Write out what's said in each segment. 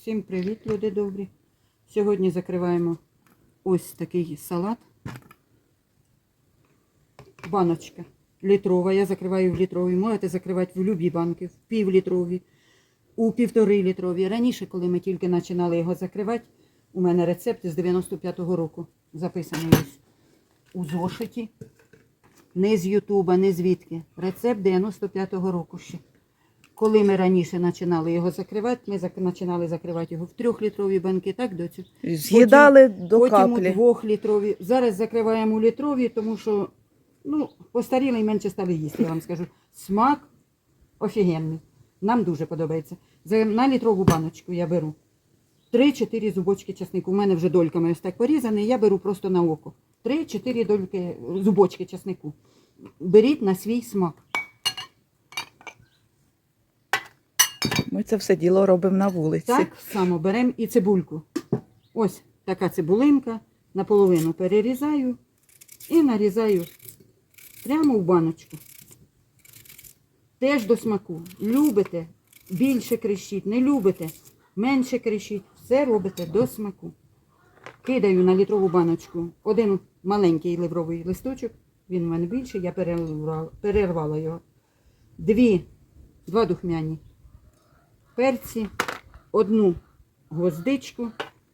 Всім привіт, люди добрі. Сьогодні закриваємо ось такий салат. Баночка літрова. Я закриваю в літровій. Можете закривати в любі банки, в півлітрові, у півтори літрові. Раніше, коли ми тільки починали його закривати, у мене рецепт з 95-го року записаний ось у зошиті. Не з Ютуба, не звідки. Рецепт 95-го року ще. Коли ми раніше починали його закривати, ми починали закривати його в трьохлітрові банки, так, доцю? З'їдали до Потім у двохлітрові. Зараз закриваємо у літрові, тому що ну, постаріли і менше стали їсти, я вам скажу. Смак офігенний. Нам дуже подобається. За, на літрову баночку я беру 3-4 зубочки часнику. У мене вже дольками ось так порізаний, я беру просто на око. 3-4 дольки зубочки часнику. Беріть на свій смак. Ми це все діло робимо на вулиці. Так само беремо і цибульку. Ось така цибулинка. Наполовину перерізаю і нарізаю прямо в баночку. Теж до смаку. Любите, більше крещіть, не любите, менше крещіть. Все робите до смаку. Кидаю на літрову баночку один маленький ливровий листочок. Він у мене більший, я перервала його. Дві, два духмяні перці, одну гвоздичку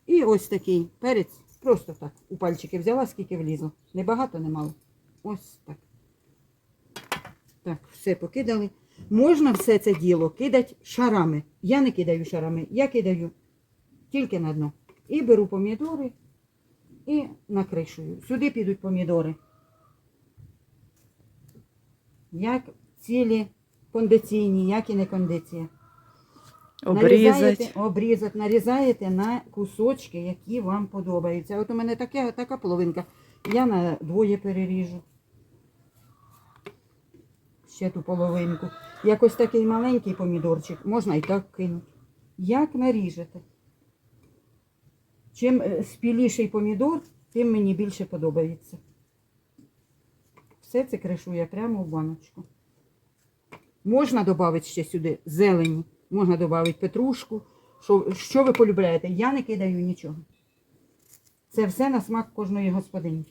і ось такий перець. Просто так. У пальчики взяла, скільки влізло. Не багато, не мало. Ось так. Так, все покидали. Можна все це діло кидати шарами. Я не кидаю шарами, я кидаю тільки на дно. І беру помідори і накришую. Сюди підуть помідори. Як цілі кондиційні, як і не кондиція. Обрізати. Обрізати, нарізаєте на кусочки, які вам подобаються. От у мене таке, така половинка. Я на двоє переріжу. Ще ту половинку. Якось такий маленький помідорчик, можна і так кинути. Як наріжете? Чим е, спіліший помідор, тим мені більше подобається. Все це кришує прямо в баночку. Можна додати ще сюди зелені, можна додати петрушку. Що, що ви полюбляєте? Я не кидаю нічого. Це все на смак кожної господині.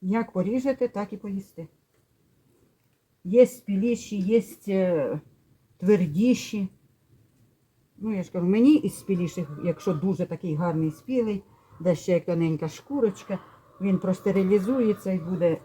Як поріжете, так і поїсти. Є спіліші, є е, твердіші. Ну, я ж кажу, мені із спіліших, якщо дуже такий гарний спілий, де ще як тоненька шкурочка, він простерилізується і буде.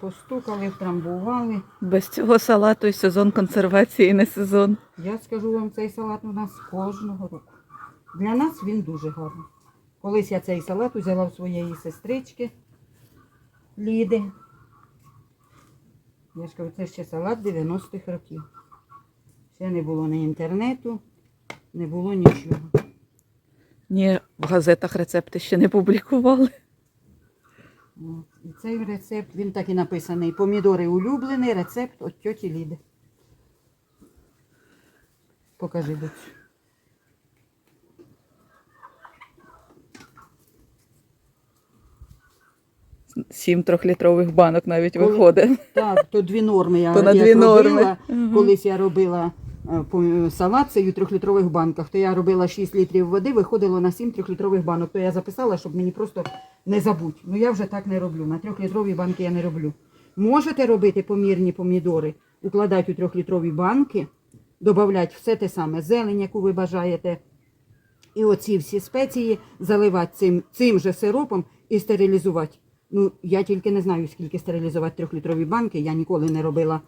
Постукали, втрамбували. Без цього салату і сезон консервації не сезон. Я скажу вам, цей салат у нас кожного року. Для нас він дуже гарний. Колись я цей салат взяла в своєї сестрички Ліди. Я ж кажу, це ще салат 90-х років. Ще не було ні інтернету, не було нічого. Ні, в газетах рецепти ще не публікували. От. І цей рецепт, він так і написаний. Помідори улюблений, рецепт від тьоті Ліди. Покажи доцю. Сім трьохлітрових банок навіть Коли- виходить. Так, то дві норми я То на як дві робила. норми. Мгм. Колись я робила е, салат цей у трьохлітрових банках, то я робила 6 літрів води, виходило на 7 трьохлітрових банок. То я записала, щоб мені просто не забудь. Ну я вже так не роблю. На трьохлітрові банки я не роблю. Можете робити помірні помідори, укладати у трьохлітрові банки, додати все те саме, зелень, яку ви бажаєте. І оці всі спеції заливати цим, цим же сиропом і стерилізувати. Ну, я тільки не знаю, скільки стерилізувати трьохлітрові банки. Я ніколи не робила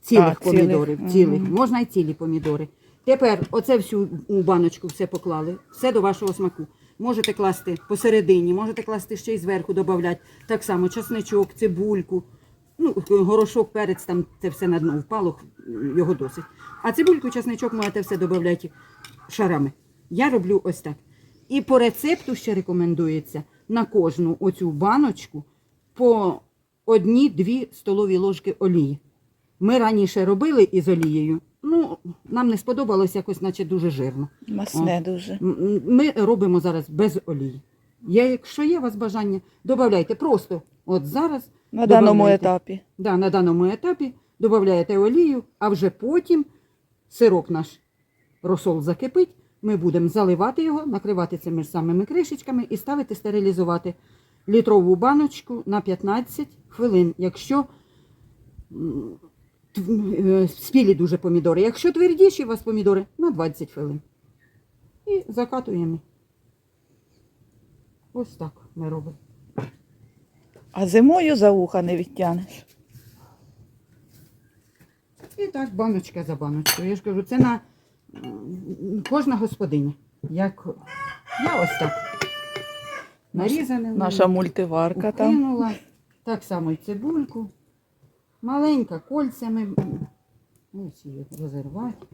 цілих А, помідорів. Цілих. Мгм. Можна і цілі помідори. Тепер оце всю у баночку все поклали, все до вашого смаку. Можете класти посередині, можете класти ще й зверху додати. Так само часничок, цибульку, ну, горошок, перець, там це все на дно впало, його досить. А цибульку, часничок можете все додати шарами. Я роблю ось так. І по рецепту ще рекомендується на кожну оцю баночку по одні-дві столові ложки олії. Ми раніше робили із олією. Ну, нам не сподобалось якось, наче дуже жирно. Масне дуже. М, м, Ми робимо зараз без олії. Я, якщо є у вас бажання, додавайте просто от зараз На даному етапі. Да, на даному етапі додаєте олію, а вже потім сироп наш розсол закипить, ми будемо заливати його, накривати цими ж самими кришечками і ставити стерилізувати літрову баночку на 15 хвилин. Якщо е, спілі дуже помідори, якщо твердіші у вас помідори, на 20 хвилин. І закатуємо. Ось так ми робимо. А зимою за вуха не відтягнеш. І так, баночка за баночкою. Я ж кажу, це на кожна господиня. Як я ось так. Нарізане. Наша мультиварка там. Кинула. Так само і цибульку. Маленька кольцями. Ось її розірвати.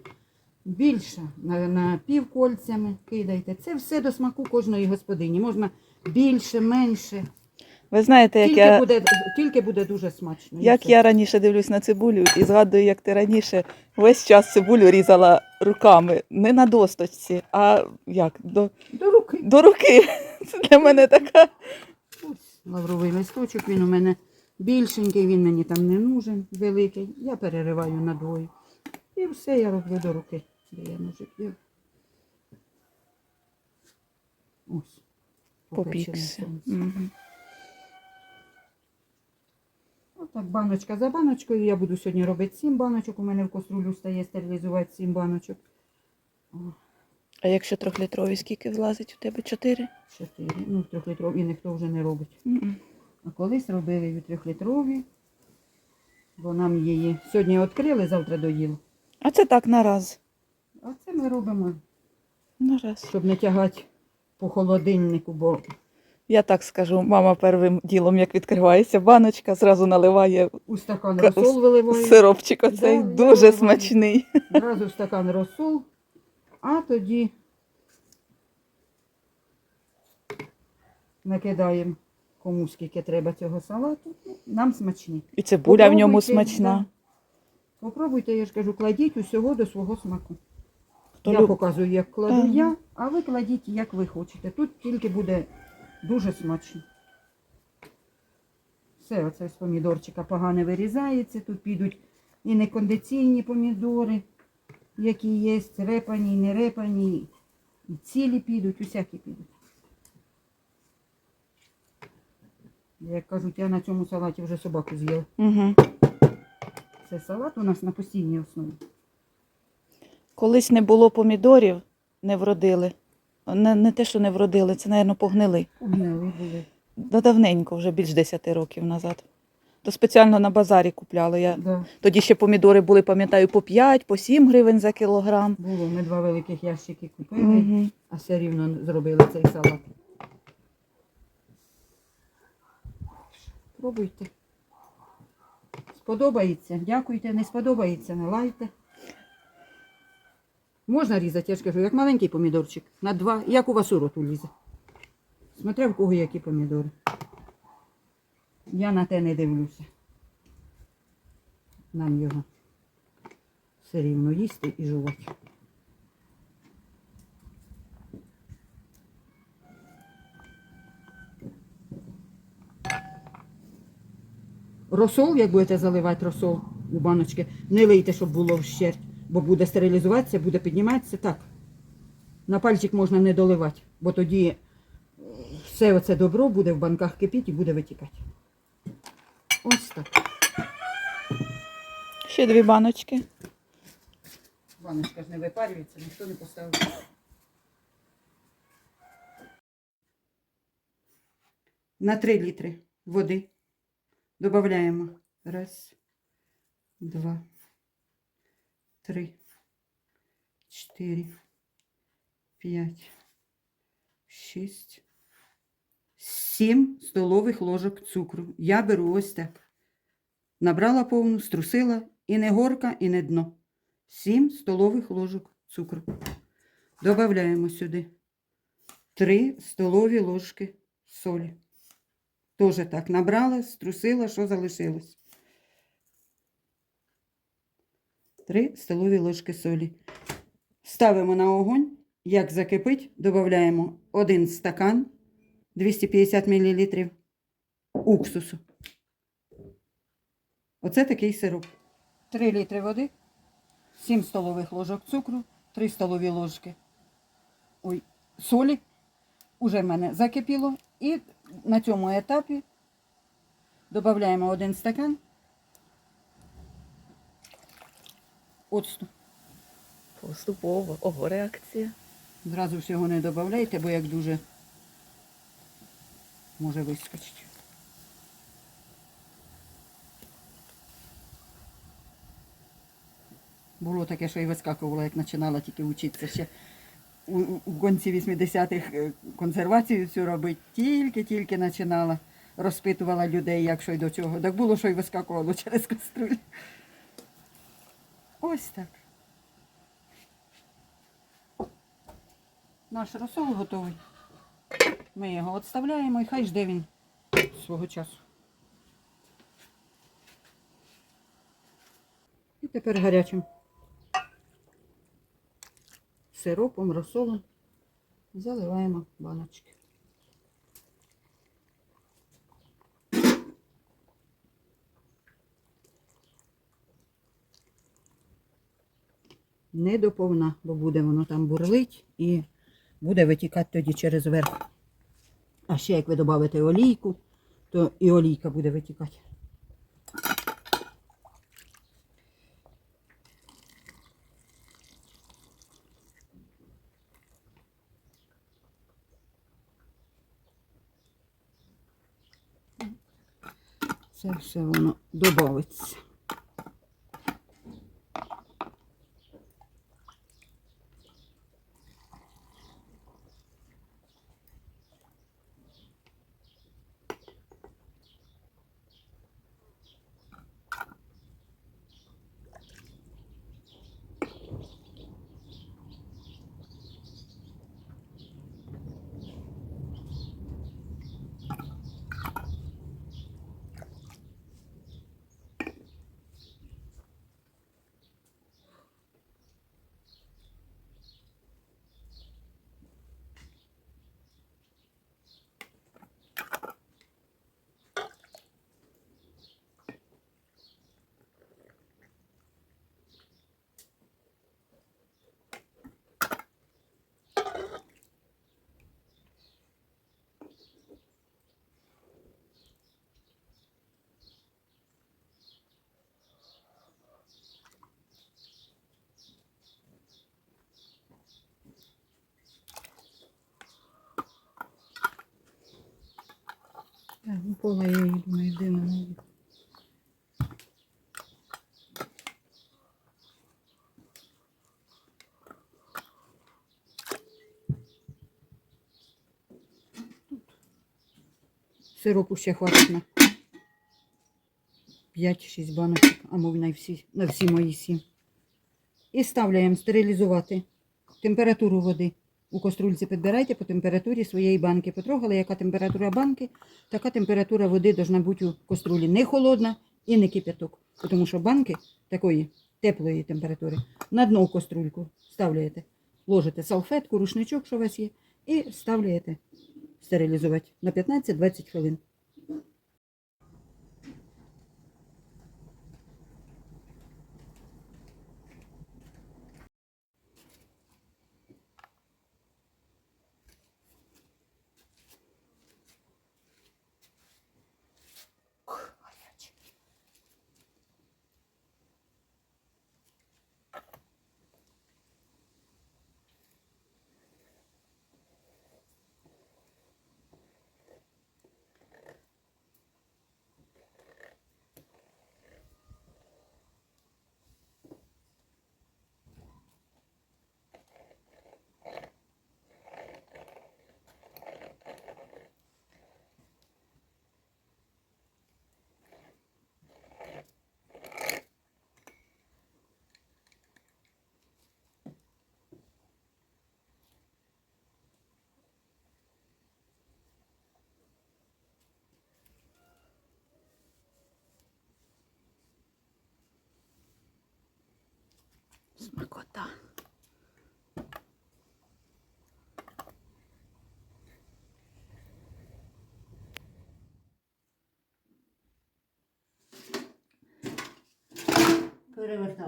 Більша на, на півкольцями кидайте. Це все до смаку кожної господині. Можна більше, менше. Ви знаєте, як Тільки, я, буде, тільки буде дуже смачно. Як я раніше дивлюсь на цибулю і згадую, як ти раніше весь час цибулю різала руками. Не на досточці, а як? До, До руки. до руки. Це для мене така. Ось лавровий листочок, він у мене більшенький, він мені там не нужен, великий. Я перериваю на двоє. І все я роблю до руки. Де я ножик. Ось. попечене Попікся. сонце. Мгм. Отак баночка за баночкою. Я буду сьогодні робити сім баночок. У мене в каструлю стає стерилізувати сім баночок. О, А якщо трьохлітрові, скільки влазить у тебе? Чотири? чотири. Ну, трьохлітрові ніхто вже не робить. Мгм. А колись робили і трьохлітрові, бо нам її сьогодні відкрили, завтра доїли. А це так на раз. А це ми робимо, На раз. щоб не тягати по холодильнику, бо Я так скажу, мама первим ділом, як відкривається баночка, зразу наливає у стакан Ка- розсол виливаю, сиропчик оцей Да, дуже да, смачний. зразу в стакан розсол, а тоді накидаємо кому скільки треба цього салату. Ну, Нам смачний. І цибуля в ньому Попробуйте, смачна. да. Попробуйте, я ж кажу, кладіть усього до свого смаку. Хто я люб- показую, як кладу Ага. я, а ви кладіть, як ви хочете. Тут тільки буде дуже смачно. Все, оце з помідорчика погано вирізається. Тут підуть і некондиційні помідори, які є, репані, і не репані, і цілі підуть, усякі підуть. Як кажуть, я на цьому салаті вже собаку з'їла. Угу. Це салат у нас на постійній основі. Колись не було помідорів, не вродили. Не, не те, що не вродили, це, мабуть, погнили. Гнили були. Да давненько, вже більш 10 років назад. То спеціально на базарі купляли. Я... Да. Тоді ще помідори були, пам'ятаю, по 5, по 7 гривень за кілограм. Було, ми два великих ящики купили, Угу. а все рівно зробили цей салат. Пробуйте. Сподобається, дякуйте, не сподобається, не лайте. Можна різати, я ж кажу, як маленький помідорчик. На два, як у вас у роту лізе. Смотря в кого які помідори. Я на те не дивлюся. Нам його все рівно їсти і жувати. Росол, як будете заливати росол у баночки, не лийте, щоб було вщерть, бо буде стерилізуватися, буде підніматися. Так. На пальчик можна не доливати, бо тоді е, все оце добро буде в банках кипіти і буде витікати. Ось так. Ще дві баночки. Баночка ж не випарюється, ніхто не поставив. На 3 літри води додаємо. Раз, два, три, чотири, п'ять, шість, сім столових ложок цукру. Я беру ось так. Набрала повну, струсила і не горка, і не дно. 7 столових ложок цукру. Добавляємо сюди 3 столові ложки солі. Теж так набрала, струсила, що залишилось. Три столові ложки солі. Ставимо на огонь. Як закипить, додаємо один стакан 250 мл уксусу. Оце такий сироп. 3 літри води, 7 столових ложок цукру, 3 столові ложки ой, солі. Уже в мене закипіло. І на цьому етапі додаємо один стакан оцту. Поступово. Ого, реакція. Зразу всього не додавайте, бо як дуже може вискочити. Було таке, що і вискакувало, як починала тільки вчитися ще у, у- у 80-х е, консервацію цю робити. Тільки-тільки починала. Розпитувала людей, як що й до чого. Так було, що й вискакувало через каструлю. Ось так. Наш розсол готовий. Ми його відставляємо і хай жде він свого часу. І тепер гарячим сиропом, розсолом заливаємо баночки. Не доповна, бо буде воно там бурлить і буде витікати тоді через верх. А ще як ви додавите олійку, то і олійка буде витікати. Це все воно додається. Так, ну, пола я її думаю, де вона є. Сиропу ще хватить на 5-6 баночок, а мов на всі, на всі мої сім. І ставляємо стерилізувати температуру води. У каструльці підбирайте по температурі своєї банки. Потрогали, яка температура банки, така температура води повинна бути у каструлі. Не холодна і не кипяток. Тому що банки такої теплої температури на дно каструльку ставляєте, ложите салфетку, рушничок, що у вас є, і ставляєте стерилізувати на 15-20 хвилин.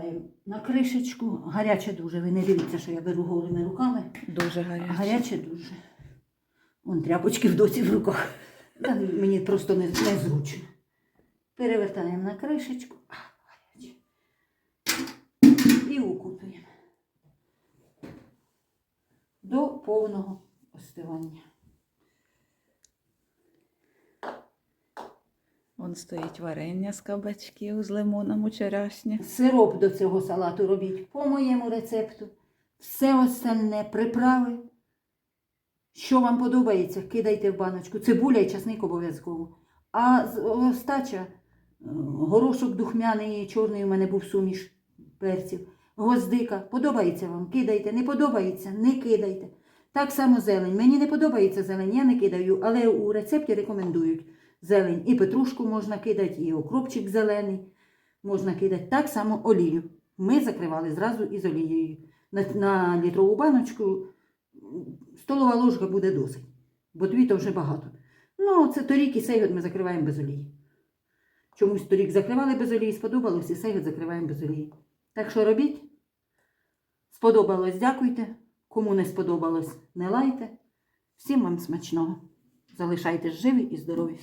Перевертаємо на кришечку. Гаряче дуже. Ви не дивіться, що я беру голими руками. Дуже гаряче. Гаряче дуже. Вон тряпочки в доці в руках. Та мені просто не, незручно. Перевертаємо на кришечку. А, гаряче. І укутуємо. До повного остивання. Вон стоїть варення з кабачків з лимоном вчорашнє. Сироп до цього салату робіть по моєму рецепту. Все остальне приправи. Що вам подобається, кидайте в баночку. Цибуля і часник обов'язково. А остача, е, горошок духмяний, і чорний у мене був суміш перців. Гвоздика. Подобається вам, кидайте. Не подобається, не кидайте. Так само зелень. Мені не подобається зелень, я не кидаю, але у рецепті рекомендують зелень. І петрушку можна кидати, і окропчик зелений можна кидати. Так само олію. Ми закривали зразу із олією. На, на літрову баночку столова ложка буде досить, бо дві то вже багато. Ну, це торік і сейгод ми закриваємо без олії. Чомусь торік закривали без олії, сподобалось, і сейгод закриваємо без олії. Так що робіть. Сподобалось, дякуйте. Кому не сподобалось, не лайте. Всім вам смачного. Залишайтесь живі і здорові.